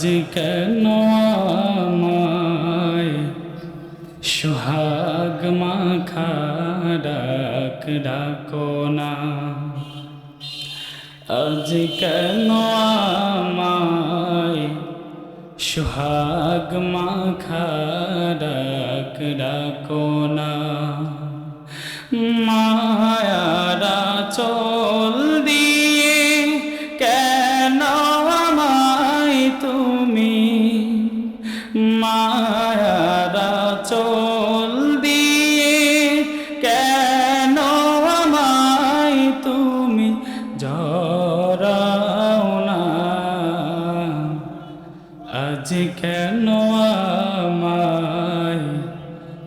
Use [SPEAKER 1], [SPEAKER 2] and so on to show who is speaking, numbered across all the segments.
[SPEAKER 1] আজ কেন আমায় সোহাগ মাখা ডাক ডাকো না? আজ কেন আমায় সোহাগ মাখা ডাক ডাকো না? মায়ারা চল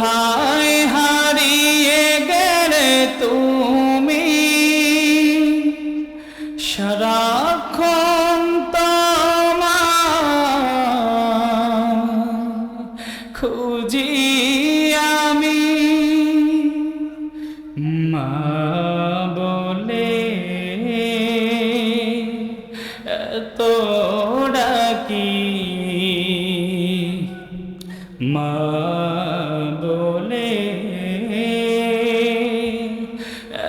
[SPEAKER 1] কোথায় হারিয়ে গেলে তুমি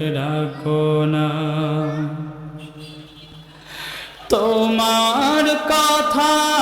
[SPEAKER 1] ডাকো না। তোমার কথা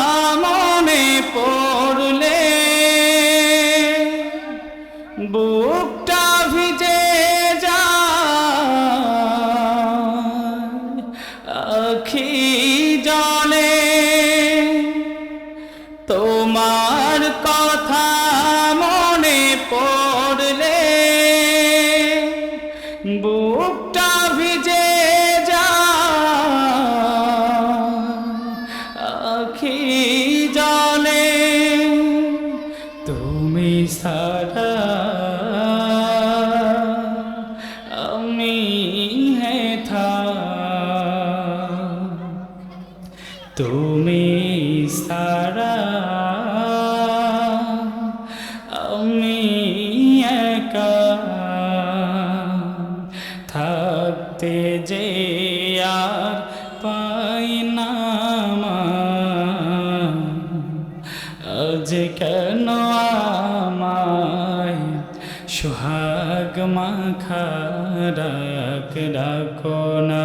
[SPEAKER 1] তুমি সারা আমি একা থাকতে যে আর পাই না। আজ কেন আমায় সোহাগ মাখা ডাক ডাকো না